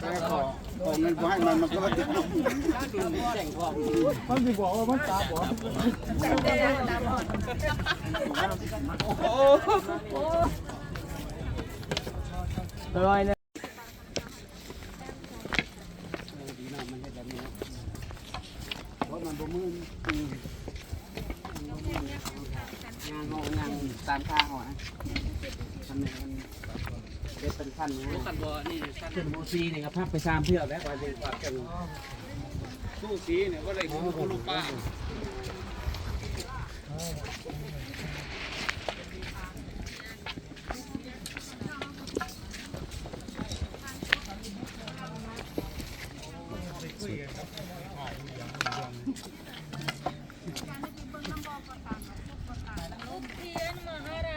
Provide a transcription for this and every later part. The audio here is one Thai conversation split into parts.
แต่ขอของเงินกูให้มันมันก็ไม่ติดมันสิบอกว่ามันตาบอดร้ยเนี่ย เพราะมันบ่มืนอืม งานห้องงานตามค่าหอนะทำเนี่ยมันเป็นเป็นขั้นนะขั้นบ่นี่ขั้นโม ซีนี่ครับพักไปสามเพื่อแล้วว่าจะว่าจะสู้สีเนี่ยว่าอะไรของลูกป้าทุกเทียนมหารา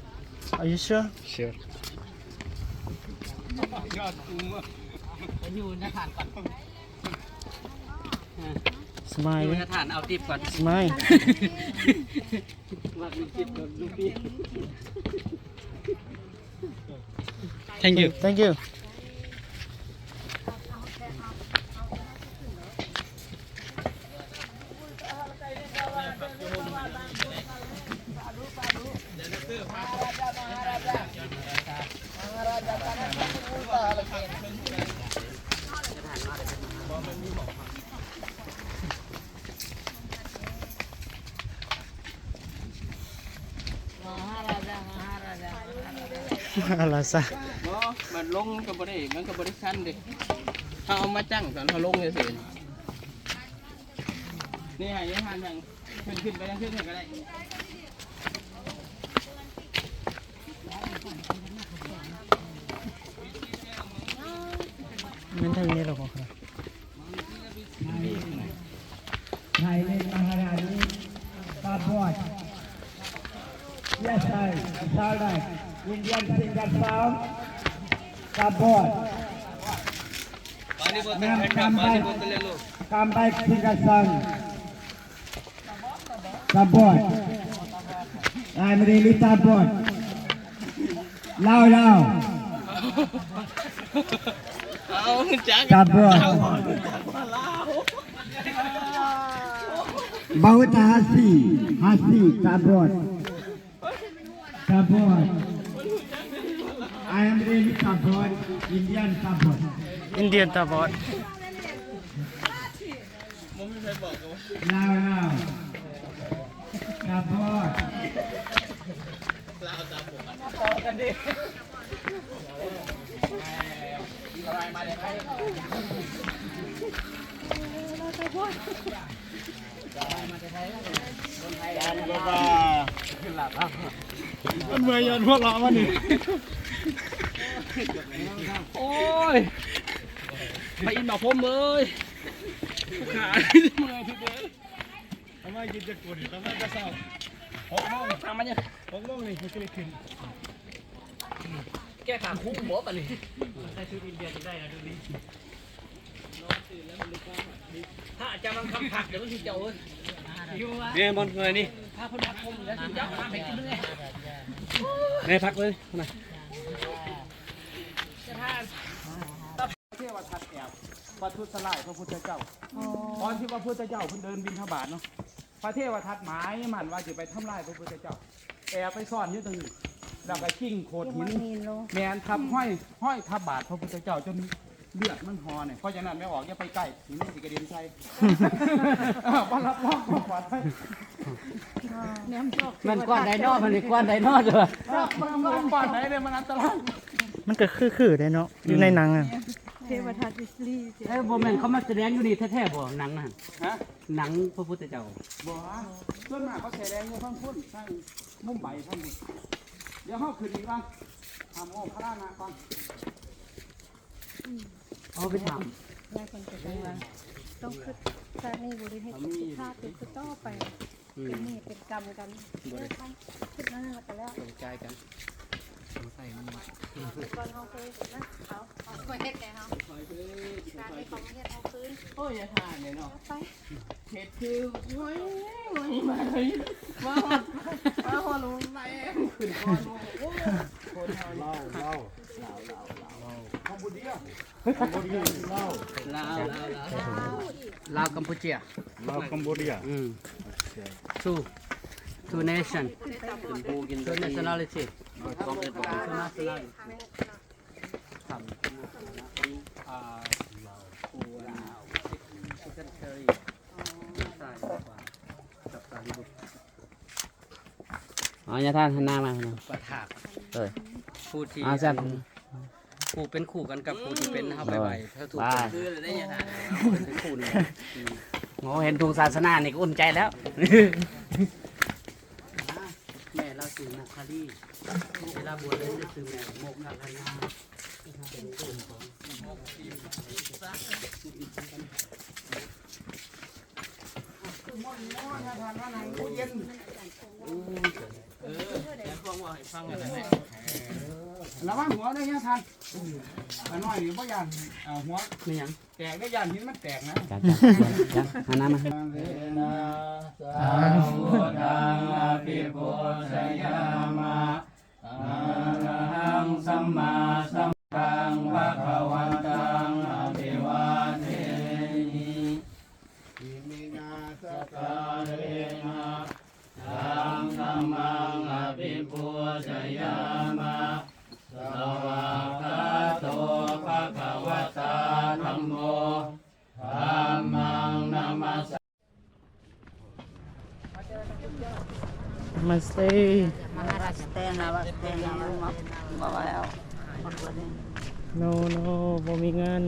Are you sure? Sure. Smile. Smile. Thank you. Thank you. ซะบ่มันลงกับบริมันกับบริชันดิถ้าเอามาจังตอนเขาลงเลยสินี่ให้ยังหันยังขึ้นขึ้นไปยังขึ้นก็ได้มันทางนี้หรอกครับ Thailand Maharani Papua. Yes, sir. It's all right. Indian singer song. Papua. पानी बोतल Ma'am, ठंडा come पानी back. बोतल ले लो Come back singer song. Papua. I'm really Papua. Loud, loud. आओ जाके Papua. बहुत हंसी हंसी cupboard cupboard I am really cowboy, Indian cowboy. อินเดียนตาบอด Now, now. Cowboy. มันเมื่อยยนพวกเราวะนี่ โอ้ยไปอินมาพมเลยขาเมื่อยทีเดียวทำไมกินจะกดทำไมจะเศร้าหกโมงทำมันยังหกโมงนี่มันก็เลยขึ้นแก้ขาคุ้มหัวป่ะนี่ถ้าอาจารย์มันคำผักเดี๋ยวมันสิเจ้าเอ้ยอยู่วะเนี่ยมันเมื่อยนี่ถ้าคนพักคมแล้วสิเจ้าพาไปกินเลยเนี่ยพักเลยนะเทวทัตแอบพระทุสลายพระพุทธเจ้า ตอนที่พระพุทธเจ้าเพิ่นเดินบินทบาทเนาะ พระเทวทัตหมายมันว่าจะไปทำลายพระพุทธเจ้า แอบไปซ่อนอยู่ตรงนี้แล้วก็กิ้งโขดหินแมนทับห้อยห้อยทับบาทพระพุทธเจ้าจนเลือดมันหอเนี่ยเพราะฉะนั้นไม่ออกอย่าไปใกล้หินมันสิกระเด็นใส่ว่ารับรองความปลอดภัยมันก้อนไดโนมันนี่ก้อนไดโนจ้ะมันมันปลอดภัยเลยมันอันตรายมันก็คือๆได้เนาะอยู่ในหนังอะ เทวทัตอิสลีเอ้ยบ่แม่นเขามาแสดงอยู่นี่แท้ๆบ่หนังน่ะฮะหนังพระพุทธเจ้าบอกว่าส่วนมากเขาแสดงอยู่ทั้งพุ่นทั้งมุมใบทั้งนี้เดี๋ยวเฮาขึ้นอีกก่อนทำโอ้พระนาก่อนเอาไปถามยายคนจะได้ว่าต้องขึ้นชาตินี้บุรีให้คิดชาติเป็นต่อไปเป็นนี่เป็นกรรมกันเลิกไปคิดนั่นแล้วก็แล้วสนใจกัน ใส่มันมาก่อนเขาเคยนะเขาเขาเคยเฮ็ดแต่เขาการที่เขาเฮ็ดเขาคืนโอ้ยอย่าทานเลยเนาะไปเห็ดคือโอ้ยโอ้ยมาเลยมาหอดมาหอดลงไปขึ้นคอนโอ้ยคนเฮาเล่าเล่าเล่าเล่าเล่าของบุญเดียวเล่าเล่าเล่าลาวกัมพูชีลาวกัมพูชาอืม two two nation two nationality ต้ องเอ็ดบอก two nationality ทำอ่าปูลาวชิคเก้นเคอรี่ใช่กว่ากับสาลีบุตรอ๋ออย่าท่านหันหน้ามานะปะถากเอ้ยผู้ที่อ่าแซ่บผู้เป็นคู่กันกับผู้ที่เป็นเข้าไปไหวถ้าถูกบ้าคือได้ยังไงเป็นคู่นี่โง่เห็นทุงศาสนานี่ก็อุ่นใจแล้ว แม่เราสื่อนักคารี เวลาบวชเลยจะสื่อแม่โมกขันนาเป็นคู่ของระวังหัวด้วยเนี่ยท่านอันน้อยนี่บ่ย่านเอาหัวไม่ยังแตกได้ย่านหินมันแตกนะจ้าจ้าจ้าน้ามาสังโฆทังอภิปุสยามะอะ ระหังสัมมาสัมพังวะคะวันตังอภิวาเทนิอิมินาสการเรนะสังฆมังอภิปุสยามะสวากขาโตภะคะวะตาธัมโมธัมมังนามัสมาสเตย์ Maharashtra Namaste bawa ya โนโนบ่มีเงิน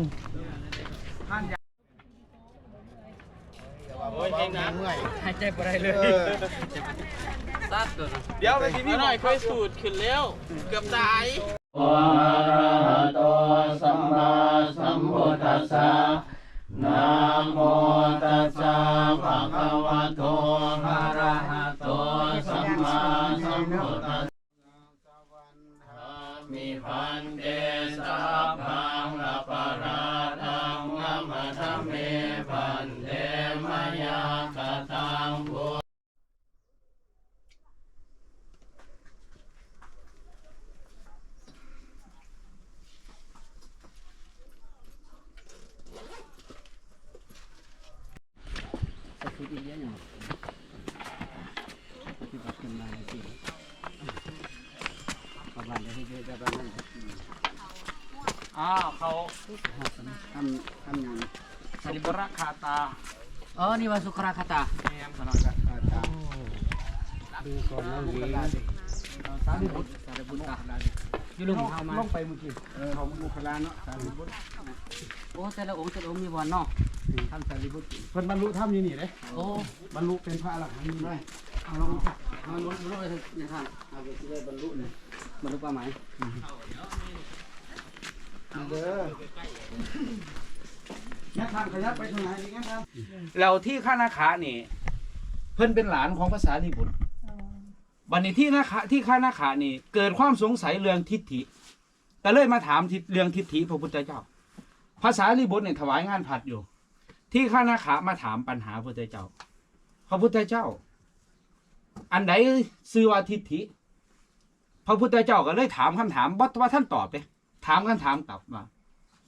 โอ้ยเองนะหายใจไปได้เลยซัดตัวเดี๋ยวไปที่นี่หน่อยค่อยสูดขึ้นแล้ว เกือบตาย นี่ว่าสุขราคตาแม่สนักคาตาดูก่อนน้องหญิงสารีบุตรสารีบุตรอะอยู่ลุมเข้ามาลงไปเมื่อกี้เออเขามุขลาเนาะสารีบุตรโอ้แต่ละองค์แต่ละองค์มีบอลเนาะท่านสารีบุตรเพิ่นบรรลุธรรมอยู่นี่เด้โอ้บรรลุเป็นพระอรหันต์นี่ได้เอาลงมันบรรลุเลยนี่ยท่านเอาไปเลยบรรลุเลยบรรลุเป้าหมายเด้อ เนี่ยทางขยับไปทางไหนดีงั้นครับเราที่ข้านาขานี่ เพิ่นเป็นหลานของภาษาลีบุตรบัดนี้ที่นาขาที่ข้านาขานี่ เกิดความสงสัยเรื่องทิฏฐิก็เลยมาถามทิเรื่องทิฏฐิพระพุทธเจ้า ภาษาลีบุตรเนี่ยถวายงานผัดอยู่ ที่ข้านาขามาถามปัญหาพระพุทธเจ้า พระพุทธเจ้า อันใดซื้อว่าทิฏฐิ พระพุทธเจ้าก็เลยถามคำถามบ่ว่าท่านตอบเลยถามคำถามกลับว่า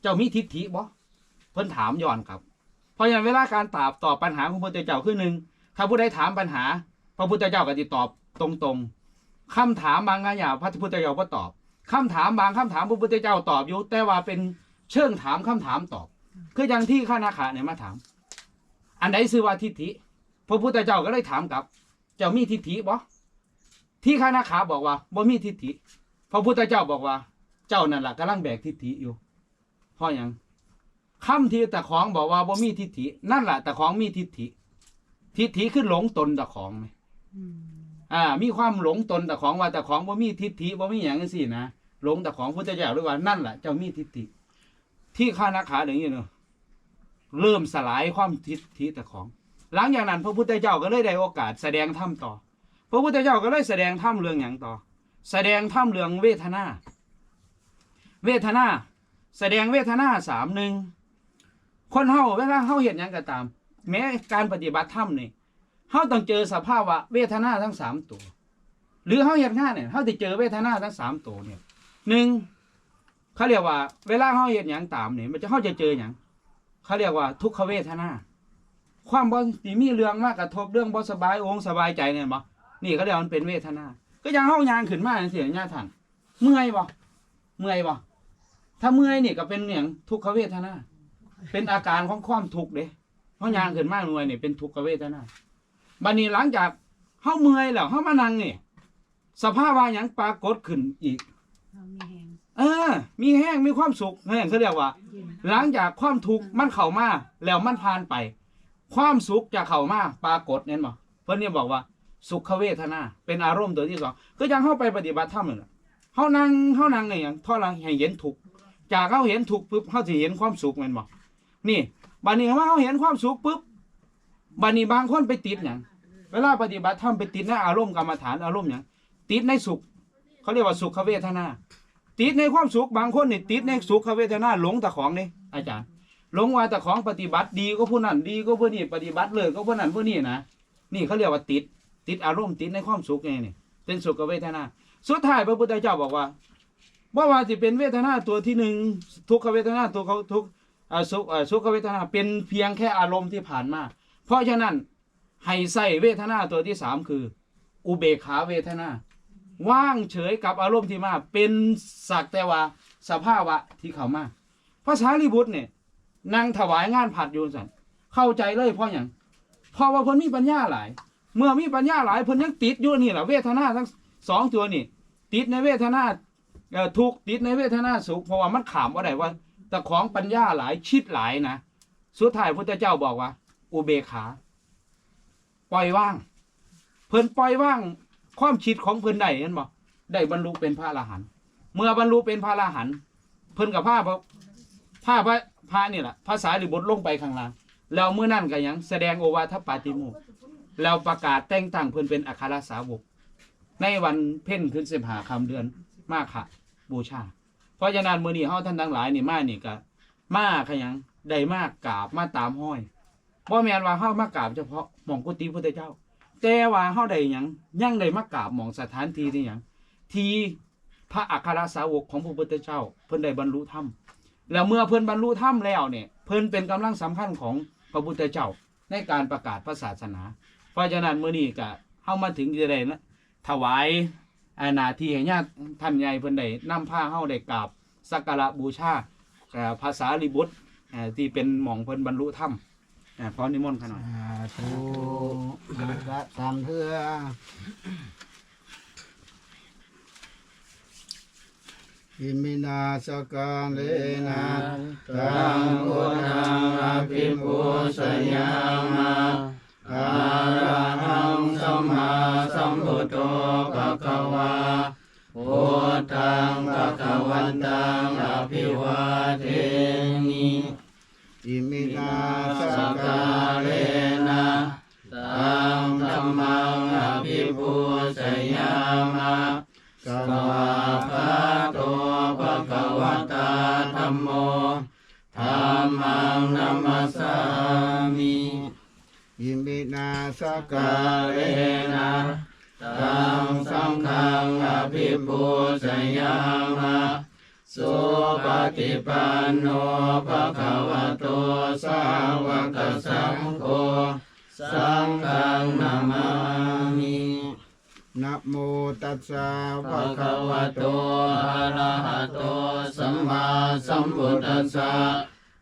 เจ้ามีทิฏฐิบ่ เพิ่นถามย้อนกลับ เพราะอย่างเวลาการตอบตอบปัญหาของพระพุทธเจ้าคือหนึ่งถ้าผู้ใดถามปัญหา พระพุทธเจ้าก็จะตอบตรงๆคำถามบางอย่างพระพุทธเจ้าก็ตอบคำถามบางคำถามพระพุทธเจ้าตอบอยู่แต่ว่าเป็นเชิงถามคำถามตอบ คืออย่างที่ข้านาคาเนี่ยมาถาม อันใดซื้อว่าทิฏฐิ พระพุทธเจ้าก็เลยถามกลับ เจ้ามีทิฏฐิบ่ที่ข้านาคาบอกว่าบ่มีทิฏฐิ พระพุทธเจ้าบอกว่า เจ้านั่นแหละกำลังแบกทิฏฐิอยู่เพราะหยัง คำที่ตะของบอกว่าบ่มีทิฏฐิ นั่นแหละตะของมีทิฏฐิ ทิฏฐิคือหลงตนตะของไหมอ่า มีความหลงตนแต่ของว่าแต่ของบ่มีทิฏฐิบ่มีหยังจังซี่นะหลงแต่ของพุทธเจ้าด้วยว่านั่นแหละเจ้ามีทิฏฐิ ที่ข้านักขาอย่างนี้เนาะเริ่มสลายความทิฏฐิแต่ของ หลังจากนั้น พระพุทธเจ้าก็เลยได้โอกาส แสดงธรรมต่อ พระพุทธเจ้าก็เลยแสดงธรรมเรื่องอย่างต่อ แสดงธรรมเรื่องเวทนา เวทนา แสดงเวทนาสามหนึ่ง คนเฮาเวลาเฮาเห็นยังก็ตาม แม้การปฏิบัติธรรมนี่เฮาต้องเจอสภาวะเวทนาทั้งสามตัว หรือเฮาเห็นงานเนี่ยเฮาจะเจอเวทนาทั้งสามตัวเนี่ยหนึ่งเขาเรียกว่า เวลาเฮาเห็นหยังตามเนี่ยมันจะเฮาจะเจอหยังเขาเรียกว่า ทุกขเวทนา ความบ่ที่มีเรื่องมากกระทบเรื่องบ่สบายองค์สบายใจเนี่ยบ่นี่เขาเรียกมันเป็นเวทนา ก็ยังเฮายางขึ้นมาจังซี่ญาติท่านเมื่อยบ่เมื่อยบ่ถ้าเมื่อยนี่ก็เป็นหยังทุกขเวทนา เป็นอาการของความทุกข์เด้เฮายางขึ้นมาเมื่อยนี่เป็นทุกขเวทนาบัดนี้หลังจากเฮาเมื่อยแล้วเฮามานั่งนี่สภาพว่าหยังปรากฏขึ้นอีกเออ มีแห้งมีความสุขนั่นเขาเรียกว่าหลังจากความทุกข์มันเข้ามาแล้วมันผ่านไป ความสุขจะเข้ามาปรากฏเนี่ยบ่เพิ่นเนี่ยบอกว่า สุขเวทนา เป็นอารมณ์ตัวที่สองก็ยังเข้าไปปฏิบัติธรรมนี่แหละเฮานั่งเฮานั่งเนี่ยหยังเพราะเราให้เห็นทุกข์จากเฮาเห็นทุกข์ปุ๊บเฮาสิเห็นความสุขแม่นบ่ นี่บัดนี้ว่าเฮาเห็นความสุขปุ๊บบัดนี้บางคนไปติดหยังเวลาปฏิบัติธรรมไปติดในอารมณ์กรรมฐานอารมณ์หยังติดในสุข เขาเรียกว่าสุขเวทนา ติดในความสุขบางคนนี่ติดในสุขเวทนาหลงแต่ของนี่อาจารย์หลงว่าแต่ของปฏิบัติดีก็ผู้นั้นดีก็ผู้นี้ปฏิบัติเลยก็ผู้นั้นผู้นี้นะนี่เขาเรียกว่าติดติดอารมณ์ติดในความสุขไงนี่เป็นสุขเวทนา สุดท้ายพระพุทธเจ้าบอกว่าว่าว่าจะเป็นเวทนาตัวที่หนึ่งทุกขเวทนาตัวเขาทุก สุขอ่าสุขเวทนาเป็นเพียงแค่อารมณ์ที่ผ่านมา เพราะฉะนั้นให้ใส่เวทนาตัวที่สามคือ อุเบกขาเวทนา ว่างเฉยกับอารมณ์ที่มา เป็นสักแต่ว่าสภาวะที่เข้ามาภาษาลิบุตรเนี่ยนางถวายงานผัดอยู่สันเข้าใจเลยเพราะอย่างเพราะว่าเพิ่นมีปัญญาหลาย เมื่อมีปัญญาหลายเพิ่นยังติดอยู่นี่แหละเวทนาทั้งสองตัวนี่ติดในเวทนาทุกติดในเวทนาสุขเพราะว่ามันขามว่าไดว่า แต่ของปัญญาหลายชิดหลายนะสุดท้ายพุทธเจ้าบอกว่า อุเบกขา ปล่อยว่าง เพิ่นปล่อยว่าง ความคิดของเพิ่นได้เห็นบ่ได้บรรลุเป็นพระอรหันต์เมื่อบรรลุเป็นพระอรหันต์เพิ่นกับผ้าพระผ้าพระพระนี่แหละภาษาหรือบทลงไปข้างล่างแล้วเมื่อนั่นก็หยังแสดงโอวาทปาติโมกแล้วประกาศแต่งตั้งเพิ่นเป็นอัครสาวก ในวันเพ่นขึ้นสิบหาคำเดือนมาขะบูชา เพราะฉะนั้นมื้อนี้เฮาท่านทั้งหลายนี่มานี่ก็มาขยังได้มากกราบมาตามห้อยบ่แม่นว่าเฮามากราบเฉพาะหม่องกุฏิพุทธเจ้า แต่ว่าเฮาได้หยังยังได้มากราบหม่องสถานที่ที่หยังที่พระอัครสาวกของพระพุทธเจ้า เพิ่นได้บรรลุธรรมแล้วเมื่อเพิ่นบรรลุธรรมแล้วเนี่ยเพิ่นเป็นกำลังสำคัญของพระพุทธเจ้าในการประกาศพระศาสนา เพราะฉะนั้นมื้อนี้ก็เฮามาถึงจะได้นะถวาย อาหนาที่ให้ญาติท่านใหญ่เพิ่นได้นำผ้าเฮาได้กราบสักการะบูชาเอ่อภาษาลิบุตรเอ่อที่เป็นหม่องเพิ่นบรรลุธรรมอ่าขอนิมนต์ขน่อยสาธุพระธรรมเพื่ออิมินาสกาเลนะตังอุทังอภิปุสยามา อาระหังสัมมาสัมพุทโธภะคะวาพุทธังภะคะวันตังอภิวาเทมิอิมินาสกาเลนะตังธัมมังอภิปุสยามาสวากขาโตภะคะวตาธัมโมธัมมังนัมมัสสามิ อิมินาสกาเลนะตังสังฆังอภิปุสยามาสุปฏิปันโนภะคะวะโตสาวกสังโฆสังฆังนามามินะโมตัสสะภะคะวะโตอะระหะโตสัมมาสัมพุทธัสสะ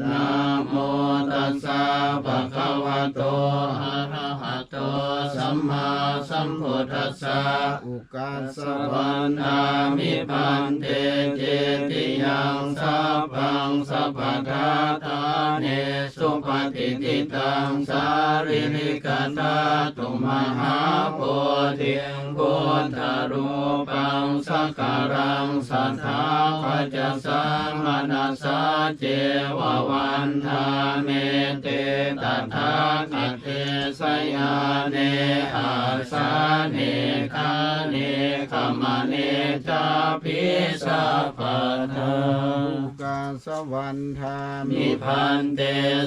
นะโมตัสสะภะคะวะโตอะระหะโตสัมมาสัมพุทธัสสะอุกัสสวันทามิพันเตเจติยังสัพพังสัพพทาทาเนสุปฏิทิตังสาริริกตาตุมหาโพธิพุทธรูปังสักการังสัทธาขจสังมนัสสาเจววันทาเมเตตถาคเตสยาเนอาสาเนคาเนขมาเนจาพิสัพพทาสวันทามิพันเต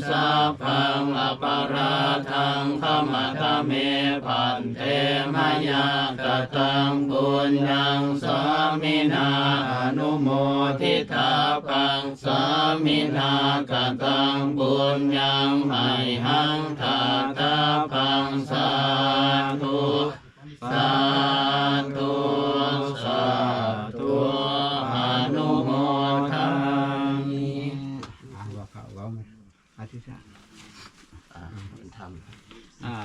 สัพพังอปาราทังขมทเมพันเตมยากตังบุญยังสามินาอนุโมทิตาปังสามินากตังบุญยังให้หังทาตาปังสาธุสา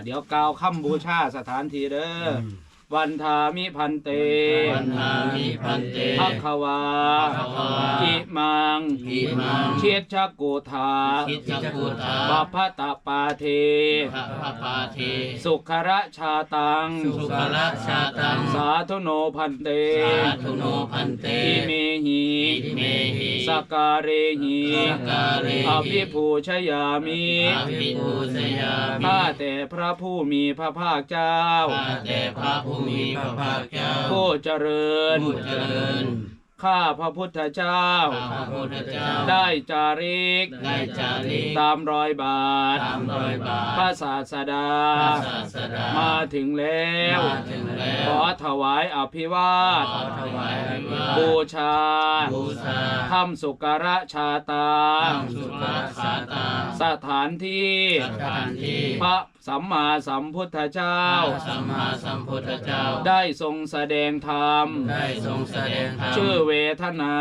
เดี๋ยวกล่าวคำบูชาสถานที่เด้ออ วันทามิพันเตวันทามิพันเตภควาภควาอิมังอิมังเชียชักกุธาคิดจักกุธาบัพพตปาเทพระพปาเท สุขระชาตัง สุขรักชาตัง สาธุโนพันเต สาธุโนพันเตอิเมหิอิเมหิสกการเรหิสกการะหิอภิภูชยามิอภิปูชยามิข้าแต่พระผู้มีพระภาคเจ้าข้าแต่พระผู้มีพระภาคเจ้าผู้เจริญ ผู้เจริญข้าพระพุทธเจ้าข้าพระพุทธเจ้าได้จาริกได้จาริก ตามรอยบาทตามรอยบาทพระศาสดาพระศาสดามาถึงแล้วมาถึงแล้ว ขอถวายอภิวาทขอถวายอภิวาทบูชาบูชาทำสุการะชาตาตั้งสุขาสาตาสถานที่สถานที่ พระ สัมมาสัมพุทธเจ้าพระสัมมาสัมพุทธเจ้า ได้ทรงแสดงธรรม ได้ทรงแสดงธรรม ชื่อเวทนา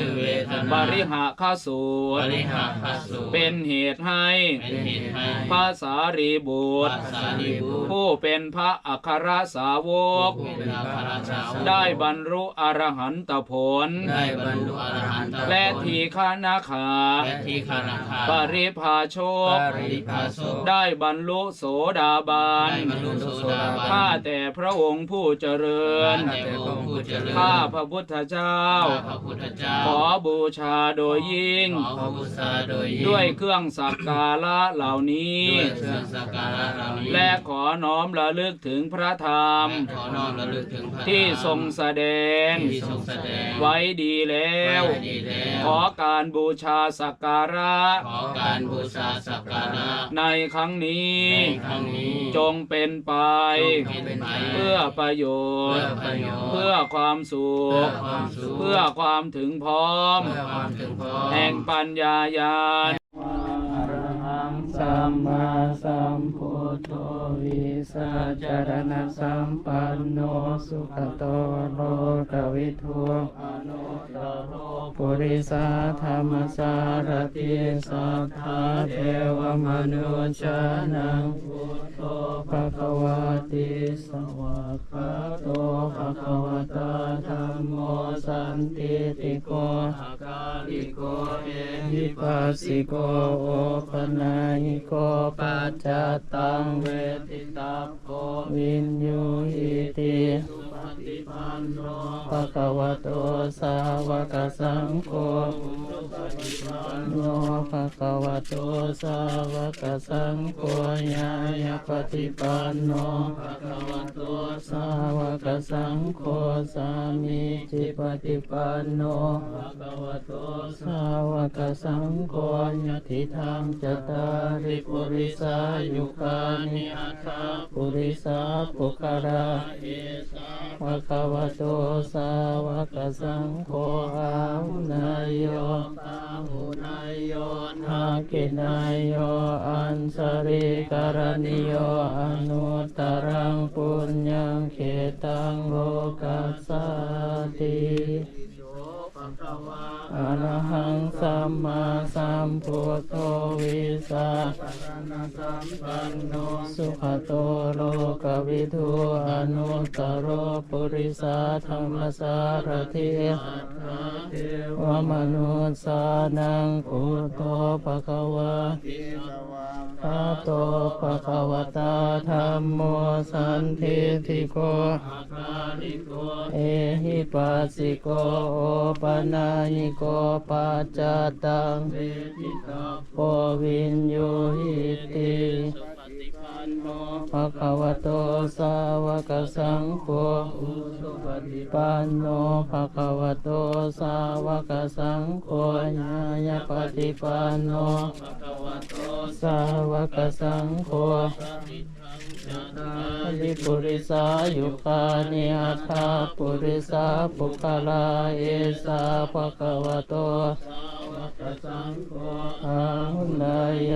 ชื่อเวทนา บริหะข้าสูบตรริหารพระสูตร เป็นเหตุให้ เป็นเหตุให้พระสารีบุพตรระสารีบุตร ผู้เป็นพระอัครสาวกผู้เป็นพระราชาได้บรรลุอรหันตผล ได้บรรลุอรหันตผล และทีฆานาคาและทีฆานาคา ปริภาโชคปริภาโชคได้บรรลุโสดาบันได้บรรลุโสดาบันข้าแต่พระองค์ผู้เจริญข้าแต่พระองค์ผู้เจริญ ข้าพระพุทธเจ้าข้าพระพุทธเจ้าขอบูชาโดยยิ่งขอบูชาโดยยิ่งด้วยเครื่องสักการะเหล่านี้ด้วยเครื่องสักการะเหล่านี้ และขอน้อมระลึกถึงพระธรรมและขอน้อมระลึกถึงพระที่ทรงแสดงที่ทรงแสดงไว้ดีแล้วไว้ดีแล้ว ขอการบูชาสักการะ ขอการบูชาสักการะ ในครั้งนี้ในครั้งนี้จงเป็นไปจงเป็นไป เพื่อประโยชน์ เพื่อประโยชน์เพื่อความสุเพื่อขความสุขเพื่อความถึงพร้อมเพื่อความถึงพร้อม แห่งปัญญายาณอรหังสัมมาสัมพุท โธวิสัจารณสัมปันโนสุขโตโลกวิทูอนุตโรปุริสาธรรมสารติสัทธาเทวมนุษย์ชานังพุทโธภควาติสวากขาโตภควตาธัมโมสันติติโกอาการิโกเอหิปัสสิโกโอปนาหิโกปัจจตังเวทิตาโกวินยูหิติ ภะคะวะโตสาวกสังโฆสุปฏิปันโนภะคะวะโตสาวกสังโฆญาญาปฏิปันโนภะคะวะโตสาวกสังโฆสามีจิปฏิปันโนภะคะวะโตสาวกสังโฆญาติธรรมจตาริปุริสายุคานิอัตถาปุริสาปุคาราเอสาวกวะโตสาวกสังโฆอาหุนายโยอาหุนายโยนาคินายโยอันสริการณิโยอนุตรังปุญญังเขตังโลกัสสติโยภะคะ อะระหังสัมมาสัมพุทโธวิสาสุขโตโลกวิทูอนุตตรปุริสาธรรมสารทิวมนุสานังพุทโธภะคะวะอะโตภะคะวตาธัมโมสันทิติโกเอหิปัสสิโกโอปนายิโกปัจจตังโอวินโยหิติภะคะวะโตสาวกสังโฆปันโนภะคะวะโตสาวกสังโฆญาญาปฏิปันโนสาวกสังโฆ ลิปุริสายุคานิอัตาปุริสาปุคลาเอสาภะคะวะโตอาหุนายโย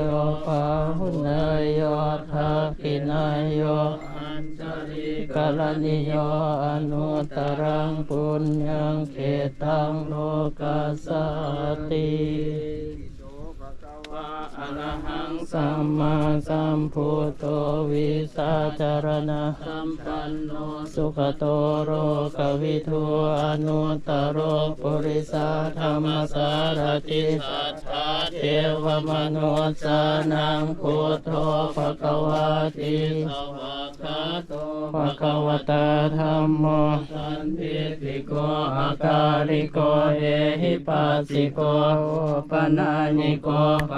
ปาหุนายโยทักินายโยกาลนิโยอนุตตรังปุญญังเขตังโลกัสสติ อะระหังสัมมาสัมพุทโธวิสาจารณะสัมปันโนสุขโตโรกวิทูอนุตตโรปุริสาธรรมสารติสัทธาเทวมนุสานังพุทโธภะคะวะติสวากขาโตภะคะวตาธรรมโมสันติติโกอาการิโกเอหิปัสสิโกโอปนาญิโกปะ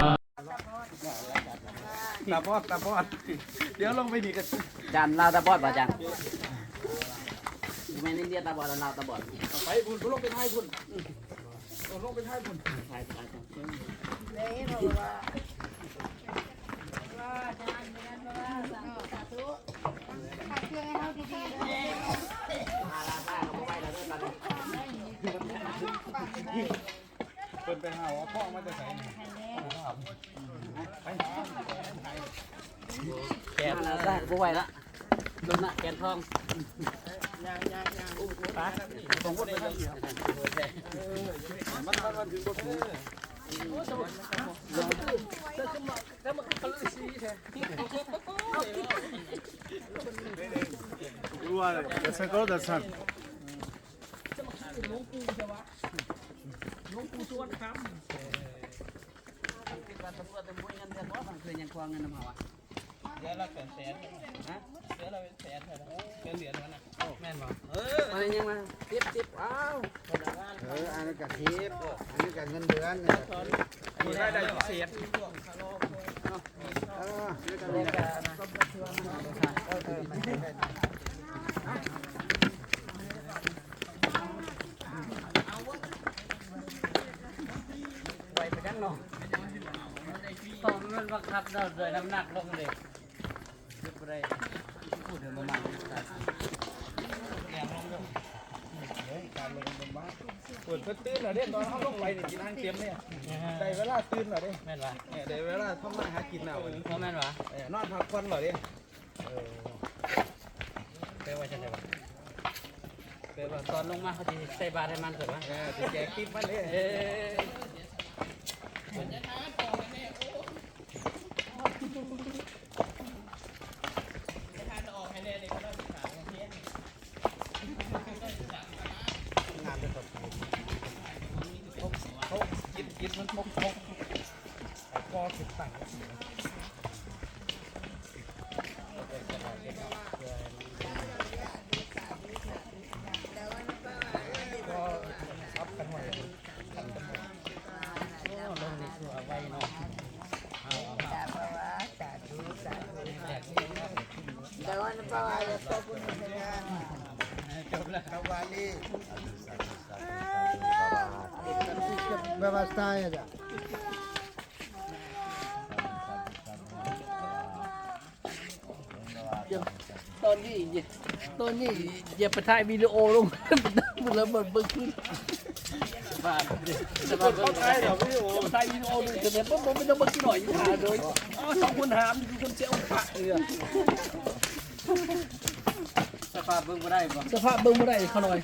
ตาบอดตาบอด เดี๋ยวลงไปดีกันจานลาวตาบอดป่ะจานไม่ได้เรียกตาบอดแล้วลาวตาบอดไปพุ่นลงไปท้ายพุ่นลงไปท้ายพุ่นใช่ใช่ใช่เพิ่น ไปหาว่าพ่อมาจะใส่แกนได้กูไหวละลุงน่ะแกนทองสองคนไปทางเดียวมั นมันมันถึงบ่ถึงเคยยังควงเงินน้ำเฮาอะเดือนละแสนแสนฮะเดือนละเป็นแสนเท่าไหร่เป็นเหรียญมันน่ะแม่นบ่มายังมาติบติบอ้าวเอออันนี้กะทิปอันนี้กะเงินเดือนเนี่ยมีรายได้พิเศษเออ ไหวไปกั นเนาะตอนมันบังคับเราด้วยน้ำหนักลงเลยยึดไปได้พูดถึงประมาณเปิดเพิ่นตื่นแล้วเด้ตอนเฮาลงไปนี่กินอาหารเต็มเนี่ยได้เวลาตื่นแล้วเด้แม่นวะเนี่ยได้เวลาทำมาหากินแล้วพ่อแม่นวะเออนอนพักผ่อนเหรอเด้เปว่าจะไหนวะเปว่าตอนลงมาเขาจะใส่บาตรให้มันเกิดวะเออสิแจกติ๊บมันเด้เอ้ยเขากินกิน มันมกมกพอสิบตังค์ลงในชัวไว้เนาะ Bastaya da. Giờ, tuần này, tuần này, giờ phải thay video luôn, mình làm mình bưng จะมาเข้าใจเหรอพี่โอ้ใส่ยินโอดูเสร็จปุ๊บผมไม่ต้องมากินหน่อยหาเลยอ๋อสองคนหามดูคนเจ้าพระเลยสภาพเบิ้งไม่ได้ป่ะสภาพเบิ้งไม่ได้เขาหน่อย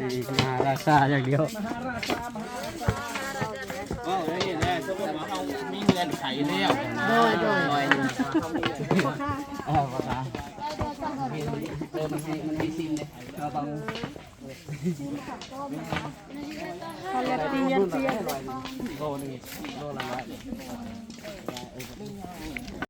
นี่มหาราชาอย่างเดียวก็นี่แหละสมมติว่าเรามีเงินไขแล้วโดยโดยอ๋อภาษาเติมมันให้มันให้ซิมเลยเราบังเขาเรียกเตียนเตียนโลนึงโลละร้อย